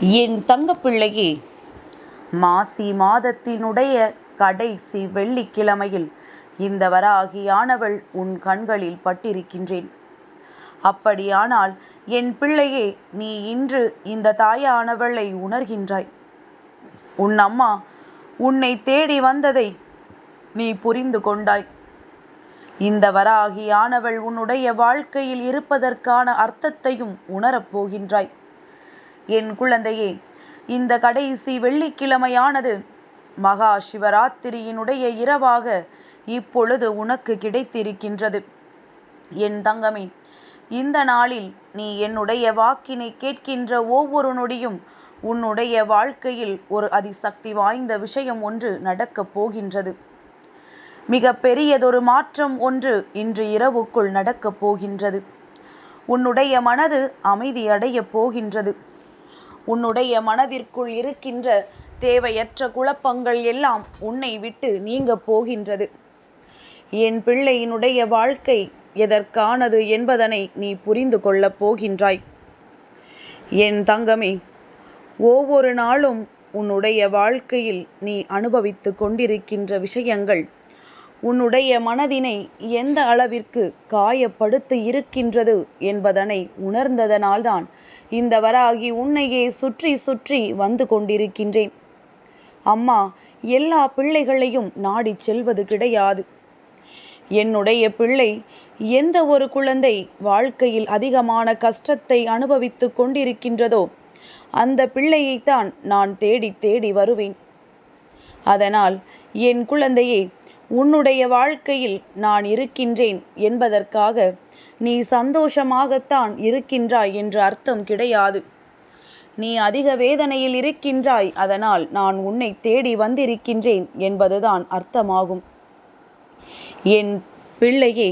என் தங்கப்பிள்ளையே மாசி மாதத்தினுடைய கடைசி வெள்ளிக்கிழமையில் இந்த வராகியானவள் உன் கண்களில் பட்டிருக்கின்றேன். அப்படியானால் என் பிள்ளையே நீ இன்று இந்த தாயானவளை உணர்கின்றாய். உன் அம்மா உன்னை தேடி வந்ததை நீ புரிந்து கொண்டாய். இந்த வராகியானவள் உன்னுடைய வாழ்க்கையில் இருப்பதற்கான அர்த்தத்தையும் உணரப் போகின்றாய். என் குழந்தையே இந்த கடைசி வெள்ளிக்கிழமையானது மகா சிவராத்திரியினுடைய இரவாக இப்பொழுது உனக்கு கிடைத்திருக்கின்றது. என் தங்கமே இந்த நாளில் நீ என்னுடைய வாக்கினை கேட்கின்ற ஒவ்வொரு நொடியும் உன்னுடைய வாழ்க்கையில் ஒரு அதிசக்தி வாய்ந்த விஷயம் ஒன்று நடக்கப் போகின்றது. மிக பெரியதொரு மாற்றம் ஒன்று இன்று இரவுக்குள் நடக்கப் போகின்றது. உன்னுடைய மனது அமைதியடையப் போகின்றது. உன்னுடைய மனதிற்குள் இருக்கின்ற தேவையற்ற குழப்பங்கள் எல்லாம் உன்னை விட்டு நீங்க போகின்றது. என் பிள்ளையினுடைய வாழ்க்கை எதற்கானது என்பதனை நீ புரிந்து கொள்ளப் போகின்றாய். என் தங்கமே ஒவ்வொரு நாளும் உன்னுடைய வாழ்க்கையில் நீ அனுபவித்து கொண்டிருக்கின்ற விஷயங்கள் உன்னுடைய மனதினை எந்த அளவிற்கு காயப்படுத்தி இருக்கின்றது என்பதனை உணர்ந்ததனால்தான் இந்த வராகி உன்னையே சுற்றி சுற்றி வந்து கொண்டிருக்கின்றேன். அம்மா எல்லா பிள்ளைகளையும் நாடி செல்வது கிடையாது. என்னுடைய பிள்ளை எந்த ஒரு குழந்தை வாழ்க்கையில் அதிகமான கஷ்டத்தை அனுபவித்து கொண்டிருக்கின்றதோ அந்த பிள்ளையைத்தான் நான் தேடி தேடி வருவேன். அதனால் என் குழந்தையே உன்னுடைய வாழ்க்கையில் நான் இருக்கின்றேன் என்பதற்காக நீ சந்தோஷமாகத்தான் இருக்கின்றாய் என்று அர்த்தம் கிடையாது. நீ அதிக வேதனையில் இருக்கின்றாய் அதனால் நான் உன்னை தேடி வந்திருக்கின்றேன் என்பதுதான் அர்த்தமாகும். என் பிள்ளையே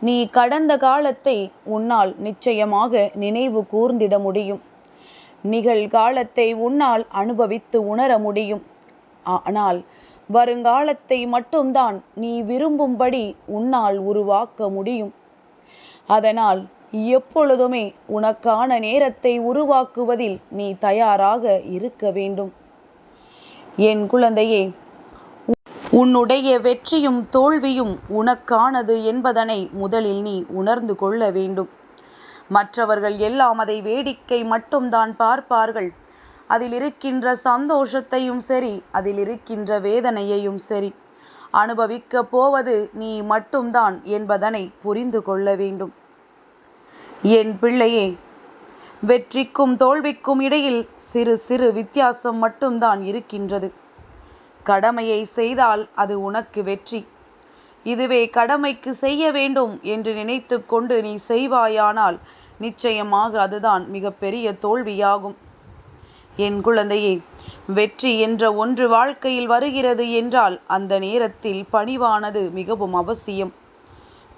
நீ கடந்த காலத்தை உன்னால் நிச்சயமாக நினைவு கூர்ந்திட முடியும். நிகழ்காலத்தை உன்னால் அனுபவித்து உணர முடியும். ஆனால் வருங்காலத்தை மட்டும்தான் நீ விரும்பும்படி உன்னால் உருவாக்க முடியும். அதனால் எப்பொழுதுமே உனக்கான நேரத்தை உருவாக்குவதில் நீ தயாராக இருக்க வேண்டும். என் குழந்தையே உன்னுடைய வெற்றியும் தோல்வியும் உனக்கானது என்பதனை முதலில் நீ உணர்ந்து கொள்ள வேண்டும். மற்றவர்கள் எல்லாம் அதை வேடிக்கை மட்டும்தான் பார்ப்பார்கள். அதில் இருக்கின்ற சந்தோஷத்தையும் சரி அதில் இருக்கின்ற வேதனையையும் சரி. அனுபவிக்க போவது நீ மட்டும்தான் என்பதனை புரிந்து கொள்ள வேண்டும். என் பிள்ளையே வெற்றிக்கும் தோல்விக்கும் இடையில் சிறு சிறு வித்தியாசம் மட்டும்தான் இருக்கின்றது. கடமையை செய்தால் அது உனக்கு வெற்றி. இதுவே கடமைக்கு செய்ய வேண்டும் என்று நினைத்து கொண்டு நீ செய்வாயானால் நிச்சயமாக அதுதான் மிகப்பெரிய தோல்வியாகும். என் குழந்தையே வெற்றி என்ற ஒன்று வாழ்க்கையில் வருகிறது என்றால் அந்த நேரத்தில் பணிவானது மிகவும் அவசியம்.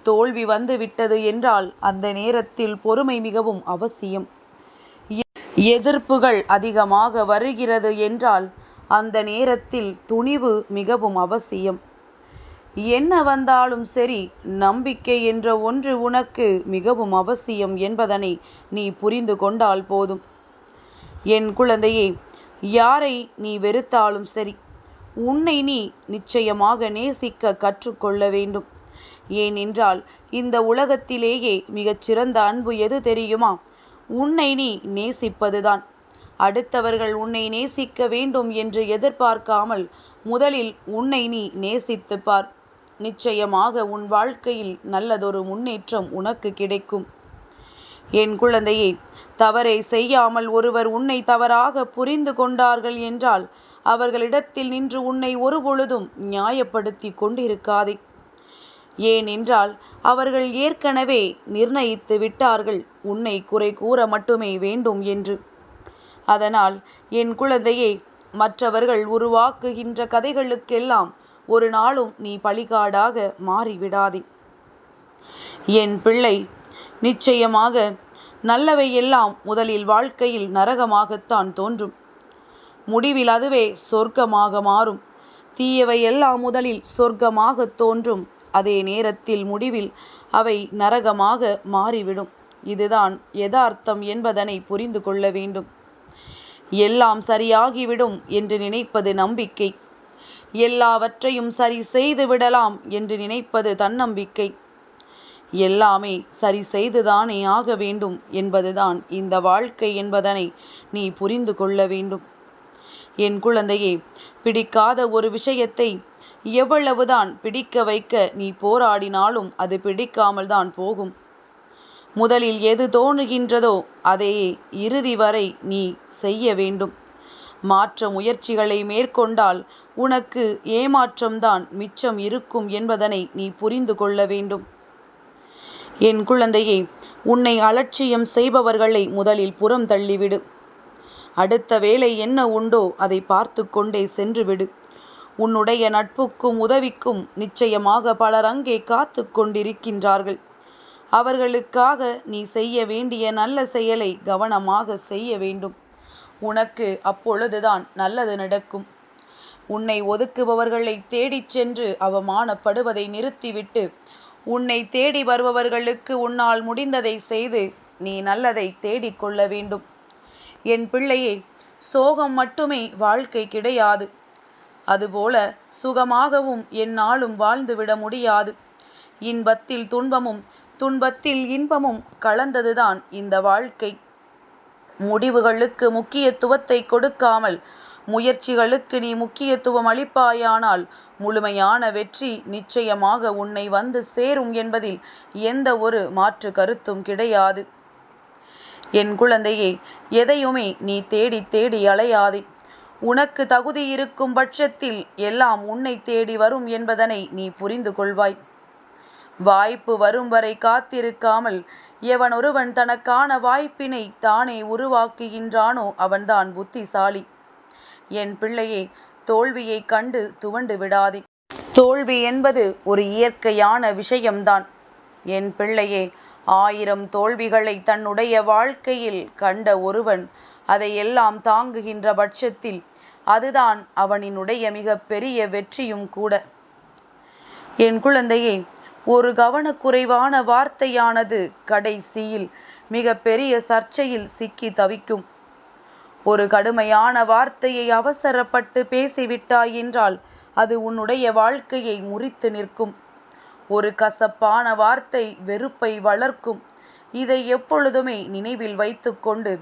தோல்வி வந்து விட்டது என்றால் அந்த நேரத்தில் பொறுமை மிகவும் அவசியம். எதிர்ப்புகள் அதிகமாக வருகிறது என்றால் அந்த நேரத்தில் துணிவு மிகவும் அவசியம். என்ன வந்தாலும் சரி நம்பிக்கை என்ற ஒன்று உனக்கு மிகவும் அவசியம் என்பதனை நீ புரிந்து கொண்டால் போதும். என் குழந்தையே யாரை நீ வெறுத்தாலும் சரி உன்னை நீ நிச்சயமாக நேசிக்க கற்றுக்கொள்ள வேண்டும். ஏனென்றால் இந்த உலகத்திலேயே மிகச்சிறந்த அன்பு எது தெரியுமா? உன்னை நீ நேசிப்பதுதான். அடுத்தவர்கள் உன்னை நேசிக்க வேண்டும் என்று எதிர்பார்க்காமல் முதலில் உன்னை நீ நேசித்துப்பார். நிச்சயமாக உன் வாழ்க்கையில் நல்லதொரு முன்னேற்றம் உனக்கு கிடைக்கும். என் குழந்தையே தவறை செய்யாமல் ஒருவர் உன்னை தவறாக புரிந்து கொண்டார்கள் என்றால் அவர்களிடத்தில் நின்று உன்னை ஒருபொழுதும் நியாயப்படுத்தி கொண்டிருக்காதே. ஏனென்றால் அவர்கள் ஏற்கனவே நிர்ணயித்து விட்டார்கள் உன்னை குறை கூற மட்டுமே வேண்டும் என்று. அதனால் என் குழந்தையே மற்றவர்கள் உருவாக்குகின்ற கதைகளுக்கெல்லாம் ஒரு நாளும் நீ பழிகாடாக மாறிவிடாதே. என் பிள்ளை நிச்சயமாக நல்லவை எல்லாம் முதலில் வாழ்க்கையில் நரகமாகத்தான் தோன்றும். முடிவில் அதுவே சொர்க்கமாக மாறும். தீயவை எல்லாம் முதலில் சொர்க்கமாக தோன்றும். அதே நேரத்தில் முடிவில் அவை நரகமாக மாறிவிடும். இதுதான் யதார்த்தம் என்பதனை புரிந்து கொள்ள வேண்டும். எல்லாம் சரியாகிவிடும் என்று நினைப்பது நம்பிக்கை. எல்லாவற்றையும் சரி செய்து விடலாம் என்று நினைப்பது தன்னம்பிக்கை. எல்லாமே சரி செய்துதானே ஆக வேண்டும் என்பதுதான் இந்த வாழ்க்கை என்பதனை நீ புரிந்து கொள்ள வேண்டும். என் குழந்தையே பிடிக்காத ஒரு விஷயத்தை எவ்வளவுதான் பிடிக்க வைக்க நீ போராடினாலும் அது பிடிக்காமல் தான் போகும். முதலில் எது தோணுகின்றதோ அதையே இறுதி வரை நீ செய்ய வேண்டும். மாற்ற முயற்சிகளை மேற்கொண்டால் உனக்கு ஏமாற்றம்தான் மிச்சம் இருக்கும் என்பதனை நீ புரிந்து கொள்ள வேண்டும். என் குழந்தையே உன்னை அலட்சியம் செய்பவர்களை முதலில் புறம் தள்ளிவிடு. அடுத்த வேலை என்ன உண்டோ அதை பார்த்து கொண்டே சென்றுவிடு. உன்னுடைய நட்புக்கும் உதவிக்கும் நிச்சயமாக பலர் அங்கே காத்து கொண்டிருக்கின்றார்கள். அவர்களுக்காக நீ செய்ய வேண்டிய நல்ல செயலை கவனமாக செய்ய வேண்டும். உனக்கு அப்பொழுதுதான் நல்லது நடக்கும். உன்னை ஒதுக்குபவர்களை தேடிச் சென்று அவமானப்படுவதை நிறுத்திவிட்டு உன்னை தேடி வருபவர்களுக்கு உன்னால் முடிந்ததை செய்து நீ நல்லதை தேடிக்கொள்ள வேண்டும். என் பிள்ளையே சோகம் மட்டுமே வாழ்க்கை கிடையாது அதுபோல சுகமாகவும் என்னாலும் வாழ்ந்துவிட முடியாது. இன்பத்தில் துன்பமும் துன்பத்தில் இன்பமும் கலந்ததுதான் இந்த வாழ்க்கை. முடிவுகளுக்கு முக்கியத்துவத்தை கொடுக்காமல் முயற்சிகளுக்கு நீ முக்கியத்துவம் அளிப்பாயானால் முழுமையான வெற்றி நிச்சயமாக உன்னை வந்து சேரும் என்பதில் எந்த ஒரு மாற்று கருத்தும் கிடையாது. என் குழந்தையே எதையுமே நீ தேடி தேடி அலையாதே. உனக்கு தகுதி இருக்கும் பட்சத்தில் எல்லாம் உன்னை தேடி வரும் என்பதனை நீ புரிந்து கொள்வாய். வாய்ப்பு வரும் வரை காத்திருக்காமல் எவன் ஒருவன் தனக்கான வாய்ப்பினை தானே உருவாக்குகின்றானோ அவன்தான் புத்திசாலி. என் பிள்ளையே தோல்வியை கண்டு துவண்டு விடாதே. தோல்வி என்பது ஒரு இயற்கையான விஷயம்தான். என் பிள்ளையே ஆயிரம் தோல்விகளை தன்னுடைய வாழ்க்கையில் கண்ட ஒருவன் அதையெல்லாம் தாங்குகின்ற பட்சத்தில் அதுதான் அவனினுடைய மிக பெரிய வெற்றியும் கூட. என் குழந்தையே ஒரு கவனக்குறைவான வார்த்தையானது கடைசியில் மிக பெரிய சர்ச்சையில் சிக்கி தவிக்கும். ஒரு கடுமையான வார்த்தையை அவசரப்பட்டு பேசிவிட்டாய் என்றால் அது உன்னுடைய வாழ்க்கையை முறித்து நிற்கும். ஒரு கசப்பான வார்த்தை வெறுப்பை வளர்க்கும். இதை எப்பொழுதுமே நினைவில் வைத்துக்கொண்டு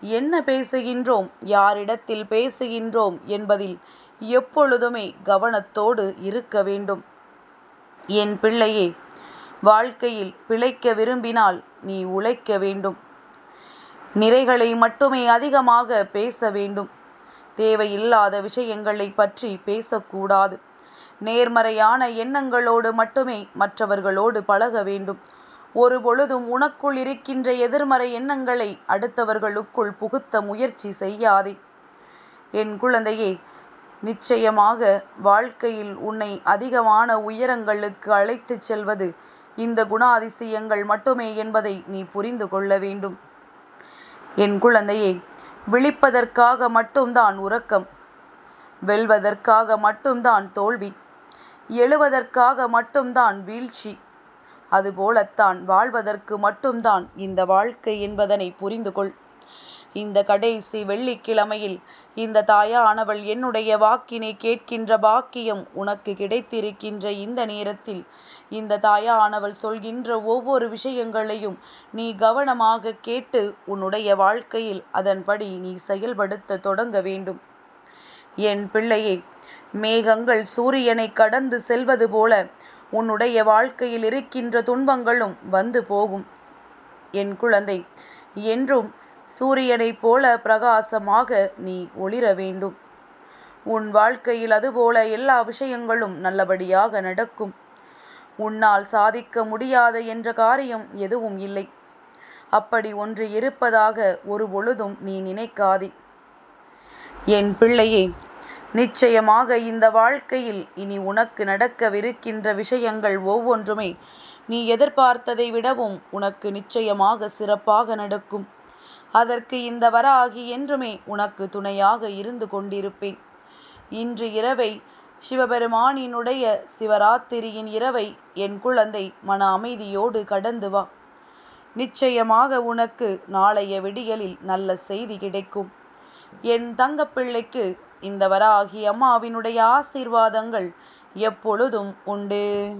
என்ன பேசுகின்றோம்? யாரிடத்தில் பேசுகின்றோம்? என்பதில் எப்பொழுதுமே கவனத்தோடு இருக்க வேண்டும். என் பிள்ளையே வாழ்க்கையில் பிழைக்க விரும்பினால் நீ உழைக்க வேண்டும். நிறைகளை மட்டுமே அதிகமாக பேச வேண்டும். தேவையில்லாத விஷயங்களை பற்றி பேசக்கூடாது. நேர்மறையான எண்ணங்களோடு மட்டுமே மற்றவர்களோடு பழக வேண்டும். ஒரு பொழுதும் உனக்குள் இருக்கின்ற எதிர்மறை எண்ணங்களை அடுத்தவர்களுக்குள் புகுத்த முயற்சி செய்யாதே. என் குழந்தையே நிச்சயமாக வாழ்க்கையில் உன்னை அதிகமான உயரங்களுக்கு அழைத்துச் செல்வது இந்த குணாதிசயங்கள் மட்டுமே என்பதை நீ புரிந்து கொள்ள வேண்டும். என் குழந்தையே விழிப்பதற்காக மட்டும்தான் உறக்கம். வெல்வதற்காக மட்டும்தான் தோல்வி. எழுவதற்காக மட்டும்தான் வீழ்ச்சி. அதுபோலத்தான் வாழ்வதற்கு மட்டும்தான் இந்த வாழ்க்கை என்பதனை புரிந்து கொள் இந்த கடைசி வெள்ளிக்கிழமையில் இந்த தாயானவள் என்னுடைய வாக்கினை கேட்கின்ற பாக்கியம் உனக்கு கிடைத்திருக்கின்ற இந்த நேரத்தில். இந்த தாயானவள் சொல்கின்ற ஒவ்வொரு விஷயங்களையும் நீ கவனமாக கேட்டு உன்னுடைய வாழ்க்கையில் அதன்படி நீ செயல்படுத்த தொடங்க வேண்டும். என் பிள்ளையே மேகங்கள் சூரியனை கடந்து செல்வது போல உன்னுடைய வாழ்க்கையில் இருக்கின்ற துன்பங்களும் வந்து போகும். என் குழந்தை என்றும் சூரியனைப் போல பிரகாசமாக நீ ஒளிர வேண்டும். உன் வாழ்க்கையில் அதுபோல எல்லா விஷயங்களும் நல்லபடியாக நடக்கும். உன்னால் சாதிக்க முடியாத என்ற காரியம் எதுவும் இல்லை. அப்படி ஒன்று இருப்பதாக ஒரு பொழுதும் நீ நினைக்காதே. என் பிள்ளையே நிச்சயமாக இந்த வாழ்க்கையில் இனி உனக்கு நடக்கவிருக்கின்ற விஷயங்கள் ஒவ்வொன்றுமே நீ எதிர்பார்த்ததை விடவும் உனக்கு நிச்சயமாக சிறப்பாக நடக்கும். அதற்கு இந்த வராகி என்றுமே உனக்கு துணையாக இருந்து கொண்டிருப்பேன். இன்று இரவை சிவபெருமானினுடைய சிவராத்திரியின் இரவை என் குழந்தை மன அமைதியோடு கடந்து வா. நிச்சயமாக உனக்கு நாளைய விடியலில் நல்ல செய்தி கிடைக்கும். என் தங்கப்பிள்ளைக்கு இந்த வராகி அம்மாவினுடைய ஆசீர்வாதங்கள் எப்பொழுதும் உண்டு.